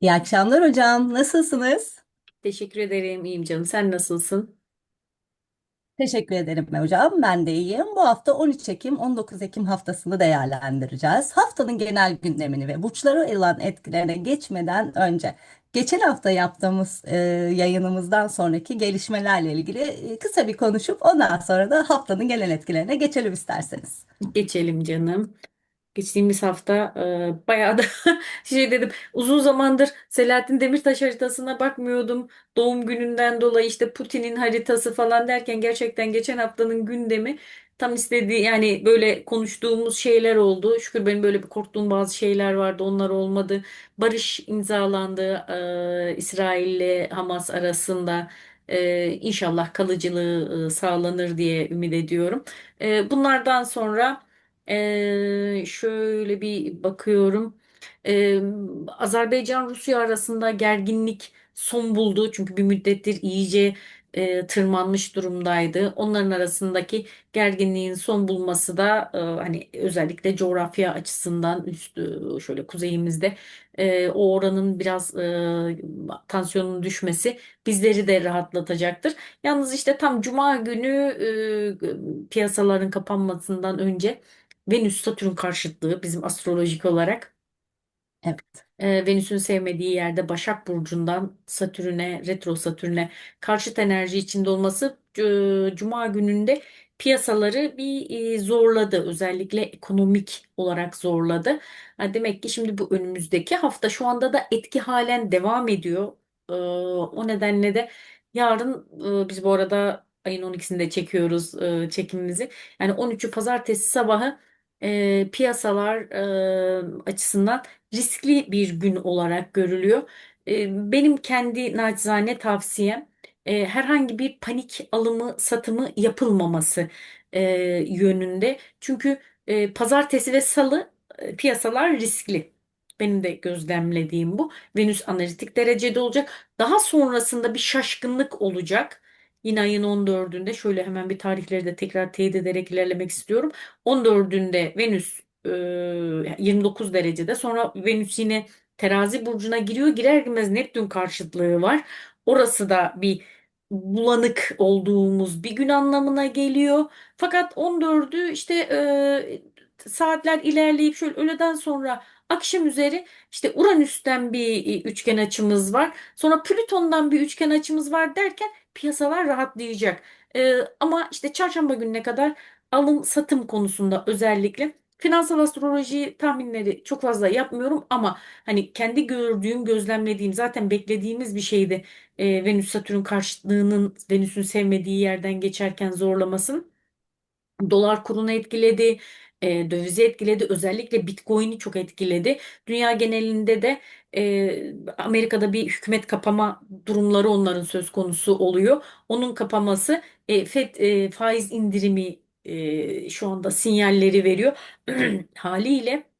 İyi akşamlar hocam. Nasılsınız? Teşekkür ederim. İyiyim canım. Sen nasılsın? Teşekkür ederim hocam. Ben de iyiyim. Bu hafta 13 Ekim 19 Ekim haftasını değerlendireceğiz. Haftanın genel gündemini ve burçlara olan etkilerine geçmeden önce geçen hafta yaptığımız e, yayınımızdan sonraki gelişmelerle ilgili e, kısa bir konuşup ondan sonra da haftanın genel etkilerine geçelim isterseniz. Geçelim canım. Geçtiğimiz hafta e, bayağı da şey dedim. Uzun zamandır Selahattin Demirtaş haritasına bakmıyordum. Doğum gününden dolayı işte Putin'in haritası falan derken gerçekten geçen haftanın gündemi tam istediği yani böyle konuştuğumuz şeyler oldu. Şükür benim böyle bir korktuğum bazı şeyler vardı. Onlar olmadı. Barış imzalandı e, İsrail ile Hamas arasında. E, İnşallah kalıcılığı e, sağlanır diye ümit ediyorum. E, bunlardan sonra ee, şöyle bir bakıyorum. Ee, Azerbaycan-Rusya arasında gerginlik son buldu. Çünkü bir müddettir iyice e, tırmanmış durumdaydı. Onların arasındaki gerginliğin son bulması da e, hani özellikle coğrafya açısından üst e, şöyle kuzeyimizde e, o oranın biraz e, tansiyonun düşmesi bizleri de rahatlatacaktır. Yalnız işte tam Cuma günü e, piyasaların kapanmasından önce Venüs-Satürn karşıtlığı bizim astrolojik olarak Evet. e, Venüs'ün sevmediği yerde Başak Burcu'ndan Satürn'e, retro Satürn'e karşıt enerji içinde olması e, Cuma gününde piyasaları bir e, zorladı. Özellikle ekonomik olarak zorladı. Ha, demek ki şimdi bu önümüzdeki hafta şu anda da etki halen devam ediyor. E, o nedenle de yarın e, biz bu arada ayın 12'sinde çekiyoruz e, çekimimizi. Yani 13'ü pazartesi sabahı e, piyasalar e, açısından riskli bir gün olarak görülüyor. E, Benim kendi naçizane tavsiyem e, herhangi bir panik alımı satımı yapılmaması e, yönünde. Çünkü e, pazartesi ve salı e, piyasalar riskli. Benim de gözlemlediğim bu. Venüs analitik derecede olacak. Daha sonrasında bir şaşkınlık olacak. Yine ayın 14'ünde şöyle hemen bir tarihleri de tekrar teyit ederek ilerlemek istiyorum. 14'ünde Venüs e, 29 derecede. Sonra Venüs yine Terazi burcuna giriyor. Girer girmez Neptün karşıtlığı var. Orası da bir bulanık olduğumuz bir gün anlamına geliyor. Fakat 14'ü işte e, saatler ilerleyip şöyle öğleden sonra akşam üzeri işte Uranüs'ten bir üçgen açımız var. Sonra Plüton'dan bir üçgen açımız var derken piyasalar rahatlayacak. E, ama işte çarşamba gününe kadar alım satım konusunda özellikle finansal astroloji tahminleri çok fazla yapmıyorum ama hani kendi gördüğüm, gözlemlediğim zaten beklediğimiz bir şeydi. E, Venüs Satürn karşıtlığının Venüs'ün sevmediği yerden geçerken zorlamasın. Dolar kurunu etkiledi, e, dövizi etkiledi, özellikle Bitcoin'i çok etkiledi. Dünya genelinde de e, Amerika'da bir hükümet kapama durumları onların söz konusu oluyor. Onun kapaması e, FED e, faiz indirimi e, şu anda sinyalleri veriyor. Haliyle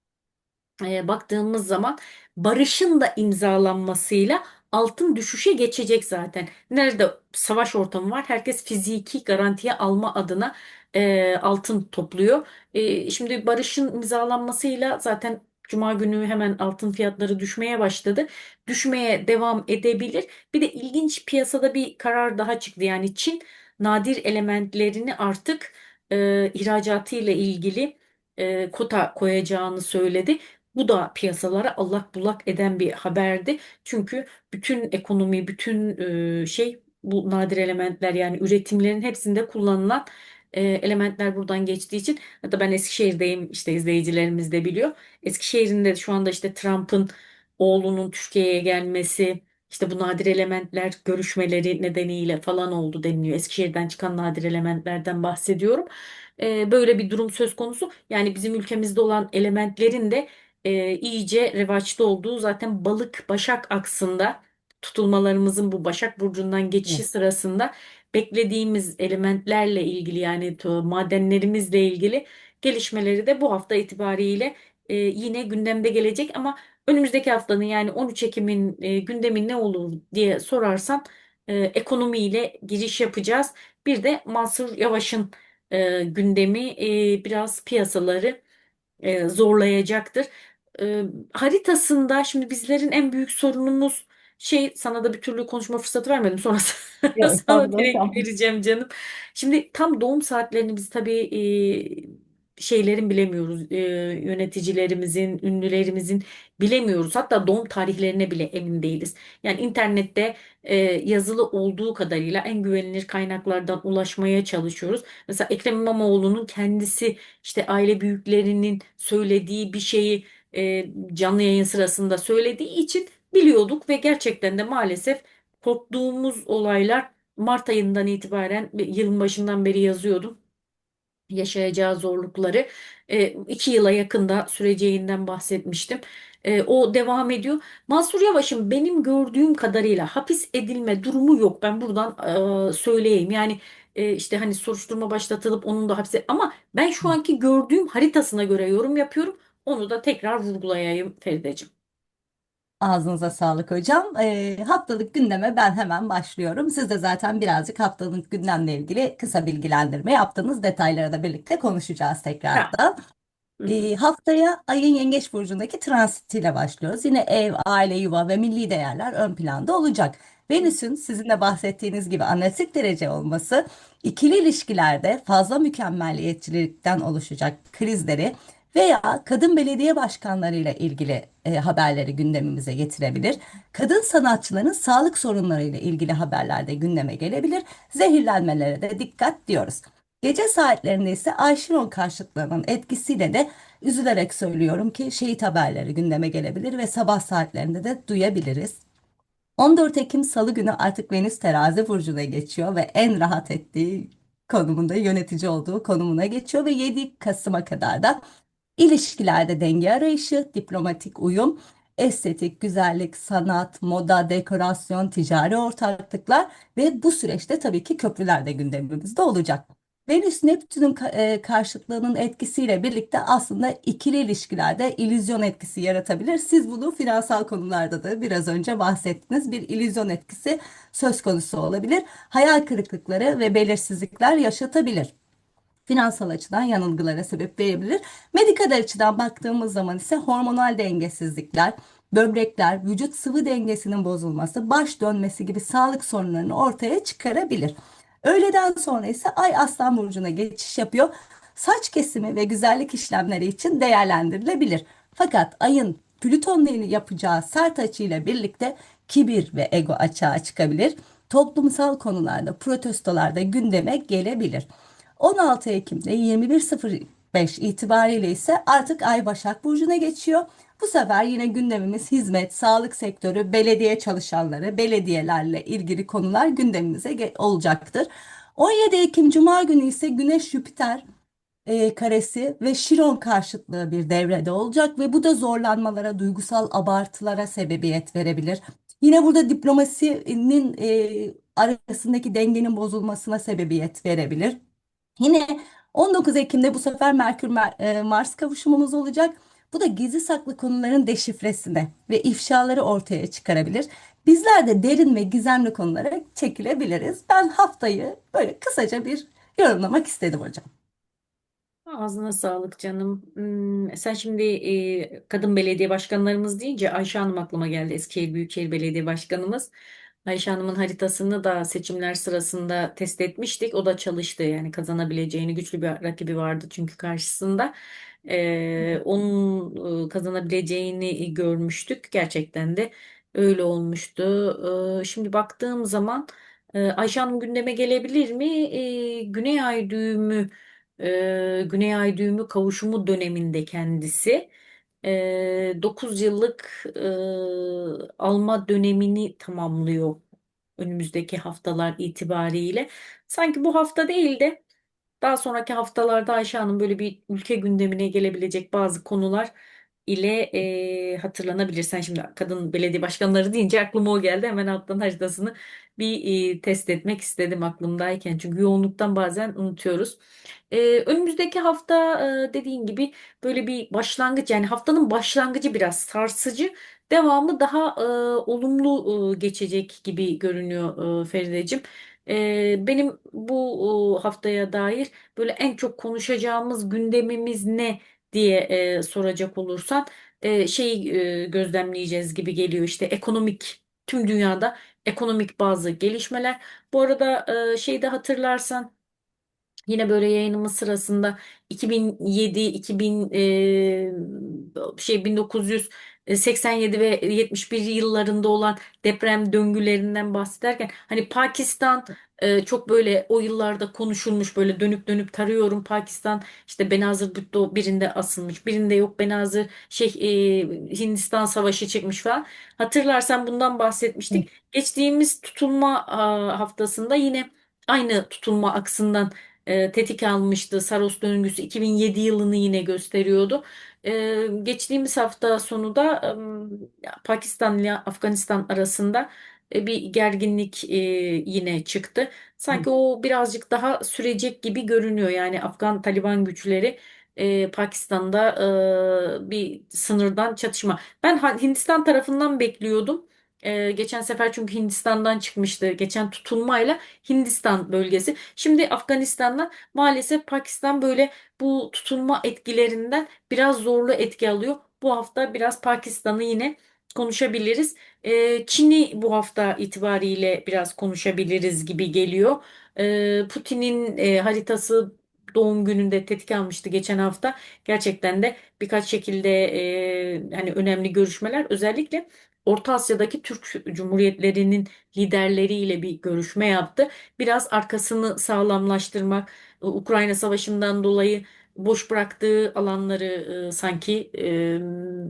e, baktığımız zaman barışın da imzalanmasıyla altın düşüşe geçecek zaten. Nerede savaş ortamı var, herkes fiziki garantiye alma adına e, altın topluyor. E, şimdi barışın imzalanmasıyla zaten Cuma günü hemen altın fiyatları düşmeye başladı. Düşmeye devam edebilir. Bir de ilginç piyasada bir karar daha çıktı. Yani Çin nadir elementlerini artık e, ihracatı ile ilgili e, kota koyacağını söyledi. Bu da piyasalara allak bullak eden bir haberdi. Çünkü bütün ekonomi, bütün e, şey bu nadir elementler yani üretimlerin hepsinde kullanılan e, elementler buradan geçtiği için hatta ben Eskişehir'deyim işte izleyicilerimiz de biliyor. Eskişehir'in de şu anda işte Trump'ın oğlunun Türkiye'ye gelmesi işte bu nadir elementler görüşmeleri nedeniyle falan oldu deniliyor. Eskişehir'den çıkan nadir elementlerden bahsediyorum. E, böyle bir durum söz konusu. Yani bizim ülkemizde olan elementlerin de e, iyice revaçta olduğu zaten balık başak aksında tutulmalarımızın bu Başak Burcu'ndan geçişi Evet. sırasında beklediğimiz elementlerle ilgili yani madenlerimizle ilgili gelişmeleri de bu hafta itibariyle e, yine gündemde gelecek ama önümüzdeki haftanın yani 13 Ekim'in e, gündemi ne olur diye sorarsan e, ekonomiyle giriş yapacağız. Bir de Mansur Yavaş'ın e, gündemi e, biraz piyasaları e, zorlayacaktır. e, haritasında şimdi bizlerin en büyük sorunumuz şey sana da bir türlü konuşma fırsatı vermedim sonra Yok, sana estağfurullah direkt vereceğim canım. Şimdi tam doğum saatlerini biz tabii e, şeylerin bilemiyoruz. E, yöneticilerimizin, ünlülerimizin bilemiyoruz. Hatta doğum tarihlerine bile emin değiliz. Yani internette e, yazılı olduğu kadarıyla en güvenilir kaynaklardan ulaşmaya çalışıyoruz. Mesela Ekrem İmamoğlu'nun kendisi işte aile büyüklerinin söylediği bir şeyi e, canlı yayın sırasında söylediği için biliyorduk ve gerçekten de maalesef korktuğumuz olaylar Mart ayından itibaren yılın başından beri yazıyordum yaşayacağı zorlukları e, iki yıla yakında süreceğinden bahsetmiştim. E, o devam ediyor. Mansur Yavaş'ın benim gördüğüm kadarıyla hapis edilme durumu yok. Ben buradan e, söyleyeyim. Yani e, işte hani soruşturma başlatılıp onun da hapse ama ben şu anki gördüğüm haritasına göre yorum yapıyorum. Onu da tekrar vurgulayayım Ferideciğim. Ağzınıza sağlık hocam. Ee, haftalık gündeme ben hemen başlıyorum. Siz de zaten birazcık haftalık gündemle ilgili kısa bilgilendirme yaptınız. Detayları da birlikte konuşacağız tekrardan. E, haftaya ayın Yengeç burcundaki transitiyle başlıyoruz. Yine ev, aile, yuva ve milli değerler ön planda olacak. Venüs'ün sizin de bahsettiğiniz gibi analitik derece olması ikili ilişkilerde fazla mükemmeliyetçilikten oluşacak krizleri veya kadın belediye başkanlarıyla ilgili e, haberleri gündemimize getirebilir. Kadın sanatçıların sağlık sorunlarıyla ilgili haberler de gündeme gelebilir. Zehirlenmelere de dikkat diyoruz. Gece saatlerinde ise Ayşiron karşıtlığının etkisiyle de üzülerek söylüyorum ki şehit haberleri gündeme gelebilir ve sabah saatlerinde de duyabiliriz. 14 Ekim Salı günü artık Venüs terazi burcuna geçiyor ve en rahat ettiği konumunda yönetici olduğu konumuna geçiyor ve 7 Kasım'a kadar da İlişkilerde denge arayışı, diplomatik uyum, estetik, güzellik, sanat, moda, dekorasyon, ticari ortaklıklar ve bu süreçte tabii ki köprüler de gündemimizde olacak. Venüs Neptün'ün e, karşıtlığının etkisiyle birlikte aslında ikili ilişkilerde illüzyon etkisi yaratabilir. Siz bunu finansal konularda da biraz önce bahsettiniz. Bir illüzyon etkisi söz konusu olabilir. Hayal kırıklıkları ve belirsizlikler yaşatabilir finansal açıdan yanılgılara sebep verebilir. Medikal açıdan baktığımız zaman ise hormonal dengesizlikler, böbrekler, vücut sıvı dengesinin bozulması, baş dönmesi gibi sağlık sorunlarını ortaya çıkarabilir. Öğleden sonra ise Ay Aslan Burcu'na geçiş yapıyor. Saç kesimi ve güzellik işlemleri için değerlendirilebilir. Fakat Ay'ın Plüton'la yapacağı sert açıyla birlikte kibir ve ego açığa çıkabilir. Toplumsal konularda, protestolarda gündeme gelebilir. 16 Ekim'de 21.05 itibariyle ise artık Ay Başak Burcu'na geçiyor. Bu sefer yine gündemimiz hizmet, sağlık sektörü, belediye çalışanları, belediyelerle ilgili konular gündemimize olacaktır. 17 Ekim Cuma günü ise Güneş Jüpiter e, karesi ve Şiron karşıtlığı bir devrede olacak ve bu da zorlanmalara, duygusal abartılara sebebiyet verebilir. Yine burada diplomasinin e, arasındaki dengenin bozulmasına sebebiyet verebilir. Yine 19 Ekim'de bu sefer Merkür Mer- e, Mars kavuşumumuz olacak. Bu da gizli saklı konuların deşifresine ve ifşaları ortaya çıkarabilir. Bizler de derin ve gizemli konulara çekilebiliriz. Ben haftayı böyle kısaca bir yorumlamak istedim hocam. Ağzına sağlık canım. Hmm, sen şimdi e, kadın belediye başkanlarımız deyince Ayşe Hanım aklıma geldi. Eskişehir Büyükşehir Belediye Başkanımız. Ayşe Hanım'ın haritasını da seçimler sırasında test etmiştik. O da çalıştı. Yani kazanabileceğini güçlü bir rakibi vardı çünkü karşısında. E, onun e, kazanabileceğini görmüştük. Gerçekten de öyle olmuştu. E, şimdi baktığım zaman e, Ayşe Hanım gündeme gelebilir mi? E, Güney Ay düğümü e, Güney Ay düğümü kavuşumu döneminde kendisi e, 9 yıllık e, alma dönemini tamamlıyor önümüzdeki haftalar itibariyle. Sanki bu hafta değil de daha sonraki haftalarda Ayşe Hanım böyle bir ülke gündemine gelebilecek bazı konular ile e, hatırlanabilir. Sen şimdi kadın belediye başkanları deyince aklıma o geldi. Hemen alttan haritasını bir e, test etmek istedim aklımdayken. Çünkü yoğunluktan bazen unutuyoruz. E, önümüzdeki hafta e, dediğin gibi böyle bir başlangıç yani haftanın başlangıcı biraz sarsıcı. Devamı daha e, olumlu e, geçecek gibi görünüyor e, Ferideciğim. E, benim bu e, haftaya dair böyle en çok konuşacağımız gündemimiz ne diye e, soracak olursan e, şey e, gözlemleyeceğiz gibi geliyor işte ekonomik tüm dünyada ekonomik bazı gelişmeler. Bu arada e, şeyde hatırlarsan Yine böyle yayınımız sırasında 2007, 2000 e, şey 1987 ve 71 yıllarında olan deprem döngülerinden bahsederken hani Pakistan e, çok böyle o yıllarda konuşulmuş böyle dönüp dönüp tarıyorum. Pakistan işte Benazır Bhutto birinde asılmış birinde yok Benazır şey e, Hindistan Savaşı çıkmış falan. Hatırlarsan bundan bahsetmiştik. Geçtiğimiz tutulma haftasında yine aynı tutulma aksından e, tetik almıştı. Saros döngüsü 2007 yılını yine gösteriyordu. E, geçtiğimiz hafta sonu da e, Pakistan ile Afganistan arasında e, bir gerginlik e, yine çıktı. Sanki o birazcık daha sürecek gibi görünüyor. Yani Afgan Taliban güçleri e, Pakistan'da e, bir sınırdan çatışma. Ben Hindistan tarafından bekliyordum. E, geçen sefer çünkü Hindistan'dan çıkmıştı. Geçen tutulmayla Hindistan bölgesi. Şimdi Afganistan'dan maalesef Pakistan böyle bu tutulma etkilerinden biraz zorlu etki alıyor. Bu hafta biraz Pakistan'ı yine konuşabiliriz. Ee, Çin'i bu hafta itibariyle biraz konuşabiliriz gibi geliyor. Ee, Putin'in e, haritası doğum gününde tetik almıştı geçen hafta. Gerçekten de birkaç şekilde e, hani önemli görüşmeler özellikle Orta Asya'daki Türk Cumhuriyetlerinin liderleriyle bir görüşme yaptı. Biraz arkasını sağlamlaştırmak, Ukrayna Savaşı'ndan dolayı boş bıraktığı alanları e, sanki e,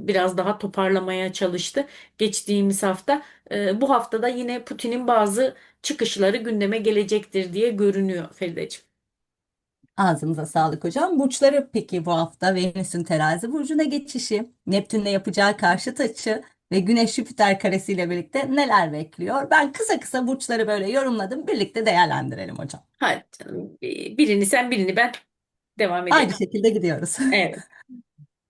biraz daha toparlamaya çalıştı. Geçtiğimiz hafta, e, bu haftada yine Putin'in bazı çıkışları gündeme gelecektir diye görünüyor Ferideciğim. Ağzınıza sağlık hocam. Burçları peki bu hafta Venüs'ün terazi burcuna geçişi, Neptün'le yapacağı karşıt açı ve Güneş Jüpiter karesiyle birlikte neler bekliyor? Ben kısa kısa burçları böyle yorumladım. Birlikte değerlendirelim hocam. Hadi canım. Birini sen birini ben devam Aynı edelim. şekilde gidiyoruz. Evet.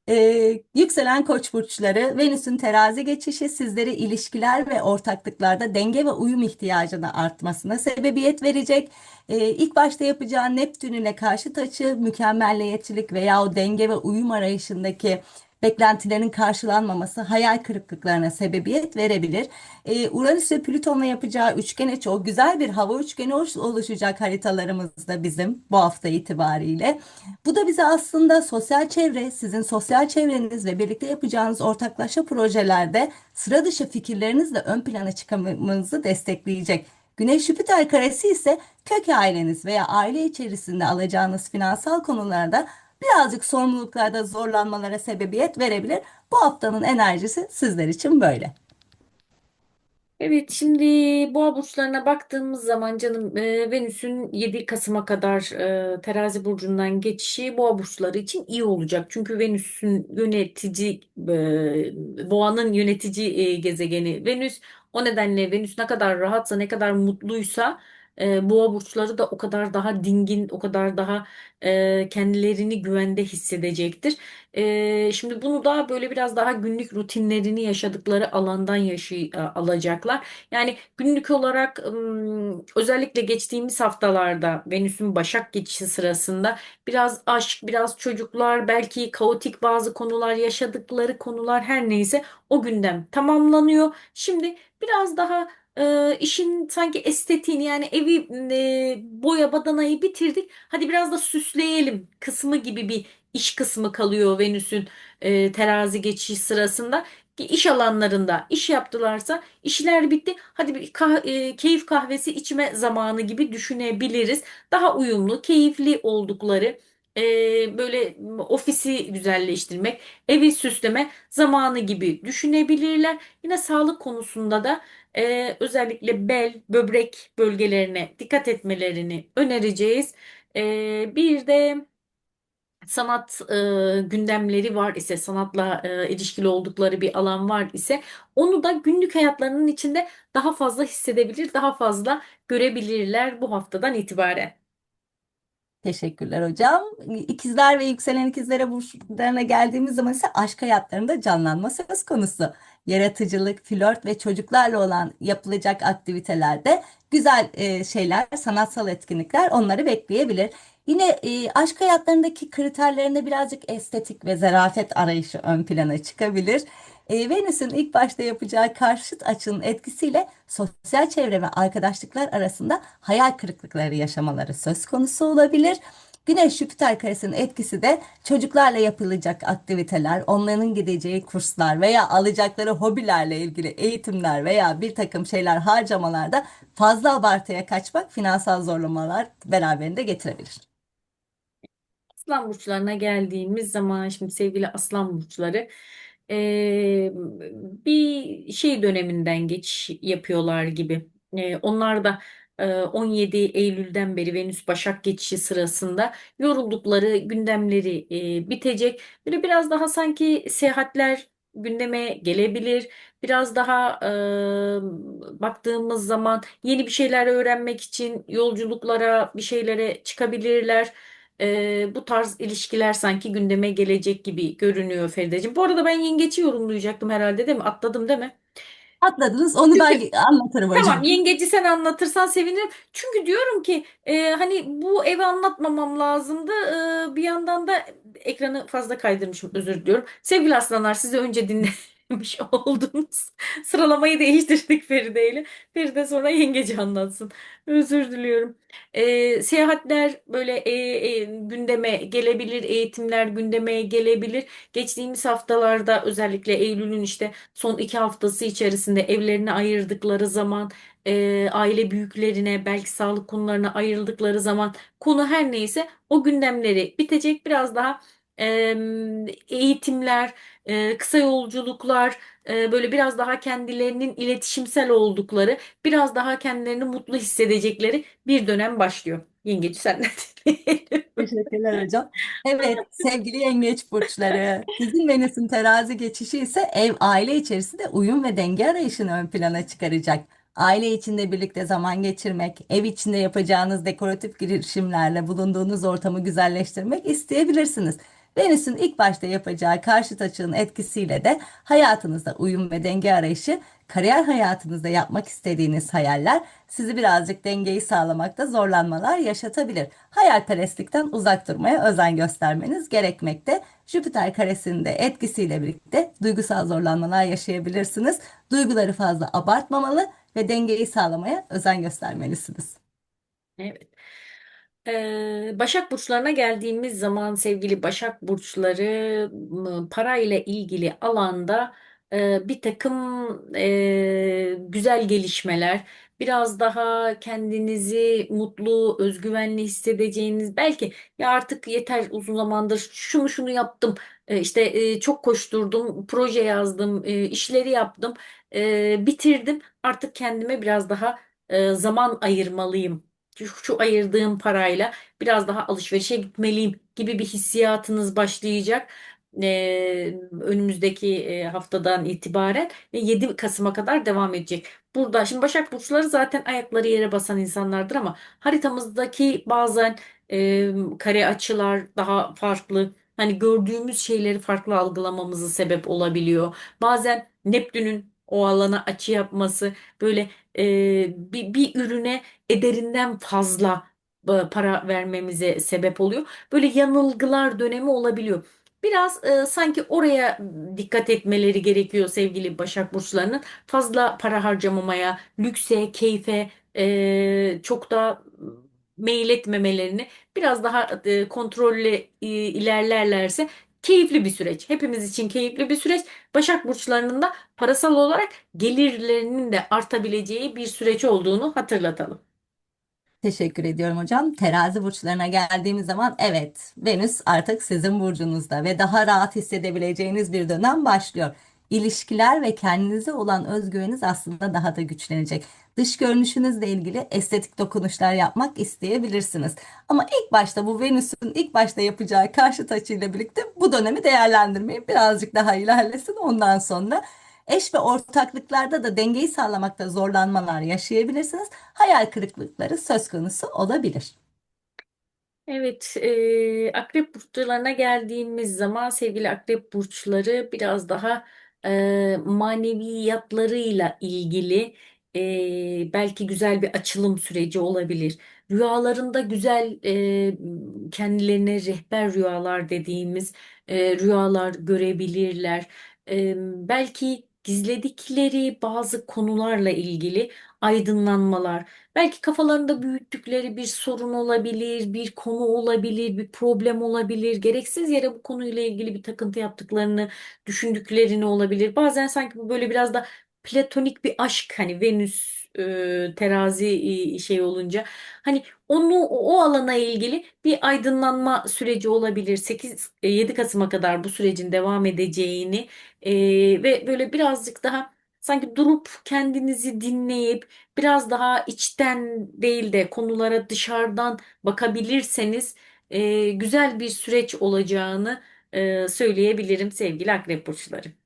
Ee, yükselen koç burçları, Venüs'ün terazi geçişi sizleri ilişkiler ve ortaklıklarda denge ve uyum ihtiyacına artmasına sebebiyet verecek. Ee, ilk başta yapacağı Neptün ile karşıt açı, mükemmelliyetçilik veya o denge ve uyum arayışındaki beklentilerin karşılanmaması hayal kırıklıklarına sebebiyet verebilir. Ee, Uranüs ve Plüton'la yapacağı üçgene çok güzel bir hava üçgeni oluşacak haritalarımızda bizim bu hafta itibariyle. Bu da bize aslında sosyal çevre, sizin sosyal çevreniz ve birlikte yapacağınız ortaklaşa projelerde sıra dışı fikirlerinizle ön plana çıkmanızı destekleyecek. Güneş Jüpiter karesi ise kök aileniz veya aile içerisinde alacağınız finansal konularda birazcık sorumluluklarda zorlanmalara sebebiyet verebilir. Bu haftanın enerjisi sizler için böyle. Evet, şimdi boğa burçlarına baktığımız zaman canım e, Venüs'ün 7 Kasım'a kadar e, Terazi burcundan geçişi boğa burçları için iyi olacak. Çünkü Venüs'ün yönetici e, boğanın yönetici e, gezegeni Venüs. O nedenle Venüs ne kadar rahatsa, ne kadar mutluysa e, boğa burçları da o kadar daha dingin, o kadar daha e, kendilerini güvende hissedecektir. E, şimdi bunu da böyle biraz daha günlük rutinlerini yaşadıkları alandan yaşay alacaklar. Yani günlük olarak ım, özellikle geçtiğimiz haftalarda Venüs'ün Başak geçişi sırasında biraz aşk, biraz çocuklar, belki kaotik bazı konular, yaşadıkları konular her neyse o gündem tamamlanıyor. Şimdi biraz daha e, işin sanki estetiğini yani evi e, boya badanayı bitirdik. Hadi biraz da süsleyelim kısmı gibi bir iş kısmı kalıyor Venüs'ün e, terazi geçişi sırasında. Ki iş alanlarında iş yaptılarsa işler bitti. Hadi bir kah- e, keyif kahvesi içme zamanı gibi düşünebiliriz. Daha uyumlu, keyifli oldukları e, böyle ofisi güzelleştirmek, evi süsleme zamanı gibi düşünebilirler. Yine sağlık konusunda da e, özellikle bel, böbrek bölgelerine dikkat etmelerini önereceğiz. E, bir de sanat e, gündemleri var ise, sanatla e, ilişkili oldukları bir alan var ise onu da günlük hayatlarının içinde daha fazla hissedebilir, daha fazla görebilirler bu haftadan itibaren. Teşekkürler hocam. İkizler ve yükselen ikizlere burçlarına geldiğimiz zaman ise aşk hayatlarında canlanma söz konusu. Yaratıcılık, flört ve çocuklarla olan yapılacak aktivitelerde güzel e, şeyler, sanatsal etkinlikler onları bekleyebilir. Yine e, aşk hayatlarındaki kriterlerinde birazcık estetik ve zarafet arayışı ön plana çıkabilir. E, Venüs'ün ilk başta yapacağı karşıt açının etkisiyle sosyal çevre ve arkadaşlıklar arasında hayal kırıklıkları yaşamaları söz konusu olabilir. Güneş Jüpiter karesinin etkisi de çocuklarla yapılacak aktiviteler, onların gideceği kurslar veya alacakları hobilerle ilgili eğitimler veya bir takım şeyler harcamalarda fazla abartıya kaçmak finansal zorlamalar beraberinde getirebilir. Aslan burçlarına geldiğimiz zaman şimdi sevgili aslan burçları eee, bir şey döneminden geçiş yapıyorlar gibi. Eee, onlar da eee, 17 Eylül'den beri Venüs Başak geçişi sırasında yoruldukları gündemleri bitecek. Böyle biraz daha sanki seyahatler gündeme gelebilir. Biraz daha eee, baktığımız zaman yeni bir şeyler öğrenmek için yolculuklara, bir şeylere çıkabilirler. Ee, bu tarz ilişkiler sanki gündeme gelecek gibi görünüyor Ferideciğim. Bu arada ben yengeci yorumlayacaktım herhalde değil mi? Atladım değil mi? Atladınız, onu Çünkü ben anlatırım Tamam, hocam. yengeci sen anlatırsan sevinirim. Çünkü diyorum ki e, hani bu evi anlatmamam lazımdı. E, bir yandan da ekranı fazla kaydırmışım özür diliyorum. Sevgili aslanlar sizi önce dinlemiş oldunuz. Sıralamayı değiştirdik Feride ile. Feride sonra yengeci anlatsın. Özür diliyorum. E, seyahatler böyle e, e, gündeme gelebilir, eğitimler gündeme gelebilir. Geçtiğimiz haftalarda özellikle Eylül'ün işte son iki haftası içerisinde evlerini ayırdıkları zaman e, aile büyüklerine belki sağlık konularına ayrıldıkları zaman konu her neyse o gündemleri bitecek biraz daha eğitimler kısa yolculuklar böyle biraz daha kendilerinin iletişimsel oldukları biraz daha kendilerini mutlu hissedecekleri bir dönem başlıyor. Yengeci sen ne diyelim? Teşekkürler hocam. Evet, sevgili yengeç burçları, sizin Venüs'ün terazi geçişi ise ev aile içerisinde uyum ve denge arayışını ön plana çıkaracak. Aile içinde birlikte zaman geçirmek, ev içinde yapacağınız dekoratif girişimlerle bulunduğunuz ortamı güzelleştirmek isteyebilirsiniz. Venüs'ün ilk başta yapacağı karşıt açının etkisiyle de hayatınızda uyum ve denge arayışı, kariyer hayatınızda yapmak istediğiniz hayaller sizi birazcık dengeyi sağlamakta zorlanmalar yaşatabilir. Hayalperestlikten uzak durmaya özen göstermeniz gerekmekte. Jüpiter karesinin de etkisiyle birlikte duygusal zorlanmalar yaşayabilirsiniz. Duyguları fazla abartmamalı ve dengeyi sağlamaya özen göstermelisiniz. Evet. Ee, Başak burçlarına geldiğimiz zaman sevgili Başak burçları m, parayla ilgili alanda e, bir takım e, güzel gelişmeler, biraz daha kendinizi mutlu, özgüvenli hissedeceğiniz, belki ya artık yeter uzun zamandır şunu şunu yaptım, e, işte e, çok koşturdum, proje yazdım, e, işleri yaptım, e, bitirdim, artık kendime biraz daha e, zaman ayırmalıyım şu, ayırdığım parayla biraz daha alışverişe gitmeliyim gibi bir hissiyatınız başlayacak. Ee, önümüzdeki e, haftadan itibaren ve 7 Kasım'a kadar devam edecek. Burada şimdi Başak Burçları zaten ayakları yere basan insanlardır ama haritamızdaki bazen e, kare açılar daha farklı. Hani gördüğümüz şeyleri farklı algılamamızı sebep olabiliyor. Bazen Neptün'ün o alana açı yapması böyle e, bir, bir ürüne ederinden fazla para vermemize sebep oluyor. Böyle yanılgılar dönemi olabiliyor. Biraz e, sanki oraya dikkat etmeleri gerekiyor sevgili Başak Burçlarının. Fazla para harcamamaya, lükse, keyfe e, çok da meyil etmemelerini biraz daha e, kontrollü e, ilerlerlerse keyifli bir süreç. Hepimiz için keyifli bir süreç. Başak Burçlarının da parasal olarak gelirlerinin de artabileceği bir süreç olduğunu hatırlatalım. Teşekkür ediyorum hocam. Terazi burçlarına geldiğimiz zaman evet Venüs artık sizin burcunuzda ve daha rahat hissedebileceğiniz bir dönem başlıyor. İlişkiler ve kendinize olan özgüveniniz aslında daha da güçlenecek. Dış görünüşünüzle ilgili estetik dokunuşlar yapmak isteyebilirsiniz. Ama ilk başta bu Venüs'ün ilk başta yapacağı karşıt açıyla birlikte bu dönemi değerlendirmeyi birazcık daha ilerlesin. Ondan sonra Eş ve ortaklıklarda da dengeyi sağlamakta zorlanmalar yaşayabilirsiniz. Hayal kırıklıkları söz konusu olabilir. Evet, e, akrep burçlarına geldiğimiz zaman sevgili akrep burçları biraz daha e, maneviyatlarıyla ilgili Ee, belki güzel bir açılım süreci olabilir. Rüyalarında güzel e, kendilerine rehber rüyalar dediğimiz e, rüyalar görebilirler. E, belki gizledikleri bazı konularla ilgili aydınlanmalar, belki kafalarında büyüttükleri bir sorun olabilir, bir konu olabilir, bir problem olabilir. Gereksiz yere bu konuyla ilgili bir takıntı yaptıklarını düşündüklerini olabilir. Bazen sanki bu böyle biraz da platonik bir aşk hani Venüs e, terazi e, şey olunca hani onu o alana ilgili bir aydınlanma süreci olabilir. 8 e, 7 Kasım'a kadar bu sürecin devam edeceğini e, ve böyle birazcık daha sanki durup kendinizi dinleyip biraz daha içten değil de konulara dışarıdan bakabilirseniz e, güzel bir süreç olacağını e, söyleyebilirim sevgili akrep burçları.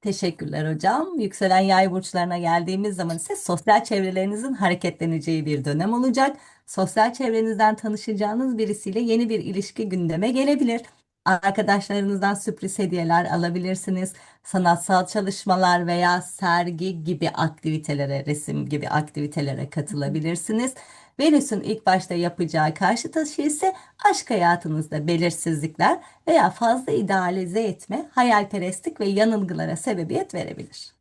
Teşekkürler hocam. Yükselen yay burçlarına geldiğimiz zaman ise sosyal çevrelerinizin hareketleneceği bir dönem olacak. Sosyal çevrenizden tanışacağınız birisiyle yeni bir ilişki gündeme gelebilir. Arkadaşlarınızdan sürpriz hediyeler alabilirsiniz. Sanatsal çalışmalar veya sergi gibi aktivitelere, resim gibi aktivitelere katılabilirsiniz. Venüs'ün ilk başta yapacağı karşı taşı ise aşk hayatınızda belirsizlikler veya fazla idealize etme, hayalperestlik ve yanılgılara sebebiyet verebilir.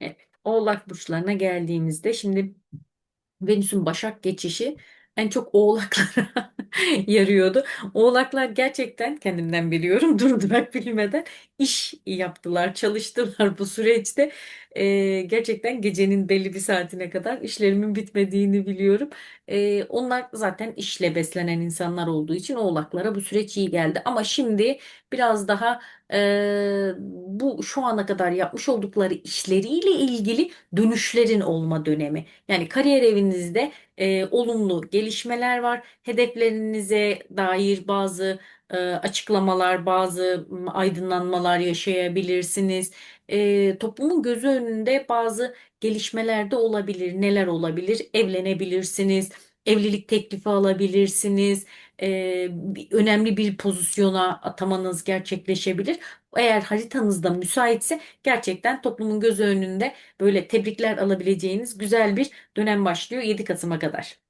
Evet, Oğlak burçlarına geldiğimizde şimdi Venüs'ün Başak geçişi en çok oğlaklara yarıyordu. Oğlaklar gerçekten kendimden biliyorum durdurak bilmeden iş yaptılar, çalıştılar bu süreçte. Ee, gerçekten gecenin belli bir saatine kadar işlerimin bitmediğini biliyorum. Ee, onlar zaten işle beslenen insanlar olduğu için oğlaklara bu süreç iyi geldi. Ama şimdi biraz daha e, bu şu ana kadar yapmış oldukları işleriyle ilgili dönüşlerin olma dönemi. Yani kariyer evinizde e, olumlu gelişmeler var. Hedeflerinize dair bazı e, açıklamalar, bazı aydınlanmalar yaşayabilirsiniz. E, toplumun gözü önünde bazı gelişmeler de olabilir. Neler olabilir? Evlenebilirsiniz. Evlilik teklifi alabilirsiniz. E, önemli bir pozisyona atamanız gerçekleşebilir. Eğer haritanızda müsaitse gerçekten toplumun gözü önünde böyle tebrikler alabileceğiniz güzel bir dönem başlıyor 7 Kasım'a kadar.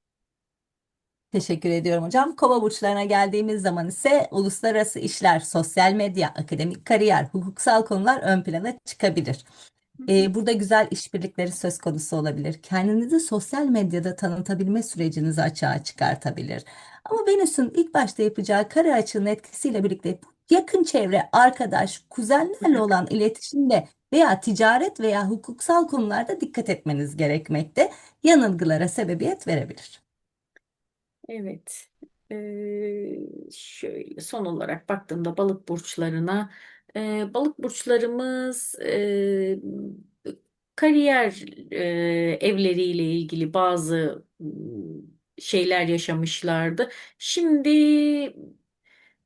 Teşekkür ediyorum hocam. Kova burçlarına geldiğimiz zaman ise uluslararası işler, sosyal medya, akademik kariyer, hukuksal konular ön plana çıkabilir. Ee, burada güzel işbirlikleri söz konusu olabilir. Kendinizi sosyal medyada tanıtabilme sürecinizi açığa çıkartabilir. Ama Venüs'ün ilk başta yapacağı kare açının etkisiyle birlikte yakın çevre, arkadaş, kuzenlerle olan iletişimde veya ticaret veya hukuksal konularda dikkat etmeniz gerekmekte. Yanılgılara sebebiyet verebilir. Evet. Ee, şöyle son olarak baktığımda balık burçlarına e, balık burçlarımız e, kariyer e, evleriyle ilgili bazı şeyler yaşamışlardı. Şimdi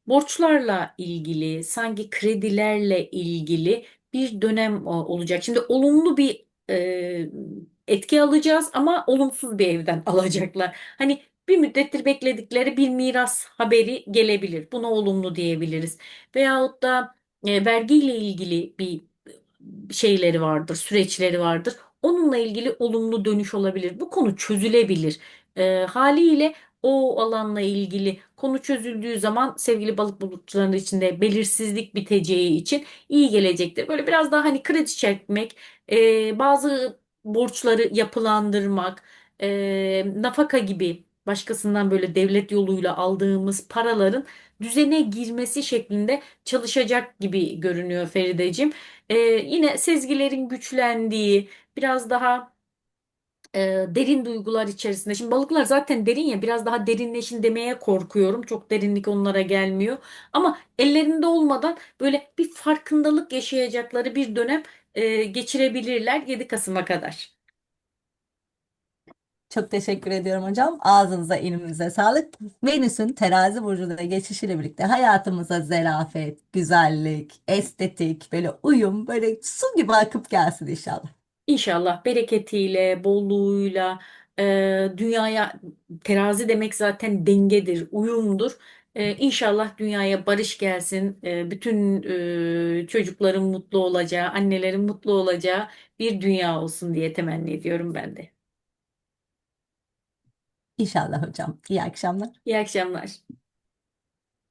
borçlarla ilgili, sanki kredilerle ilgili bir dönem olacak. Şimdi olumlu bir e, etki alacağız ama olumsuz bir evden alacaklar. Hani bir müddettir bekledikleri bir miras haberi gelebilir. Buna olumlu diyebiliriz. Veyahut da e, vergiyle ilgili bir şeyleri vardır, süreçleri vardır. Onunla ilgili olumlu dönüş olabilir. Bu konu çözülebilir. E, haliyle o alanla ilgili konu çözüldüğü zaman sevgili balık burçlarının içinde belirsizlik biteceği için iyi gelecektir. Böyle biraz daha hani kredi çekmek, e, bazı borçları yapılandırmak, e, nafaka gibi başkasından böyle devlet yoluyla aldığımız paraların düzene girmesi şeklinde çalışacak gibi görünüyor Ferideciğim. E, yine sezgilerin güçlendiği, biraz daha e, derin duygular içerisinde. Şimdi balıklar zaten derin ya biraz daha derinleşin demeye korkuyorum. Çok derinlik onlara gelmiyor. Ama ellerinde olmadan böyle bir farkındalık yaşayacakları bir dönem e, geçirebilirler 7 Kasım'a kadar. Çok teşekkür ediyorum hocam. Ağzınıza, elinize sağlık. Venüs'ün terazi burcuna geçişiyle birlikte hayatımıza zarafet, güzellik, estetik, böyle uyum, böyle su gibi akıp gelsin inşallah. İnşallah bereketiyle, bolluğuyla, e, dünyaya terazi demek zaten dengedir, uyumdur. Ee, İnşallah dünyaya barış gelsin. Ee, bütün e, çocukların mutlu olacağı, annelerin mutlu olacağı bir dünya olsun diye temenni ediyorum ben de. İnşallah hocam. İyi akşamlar. İyi akşamlar.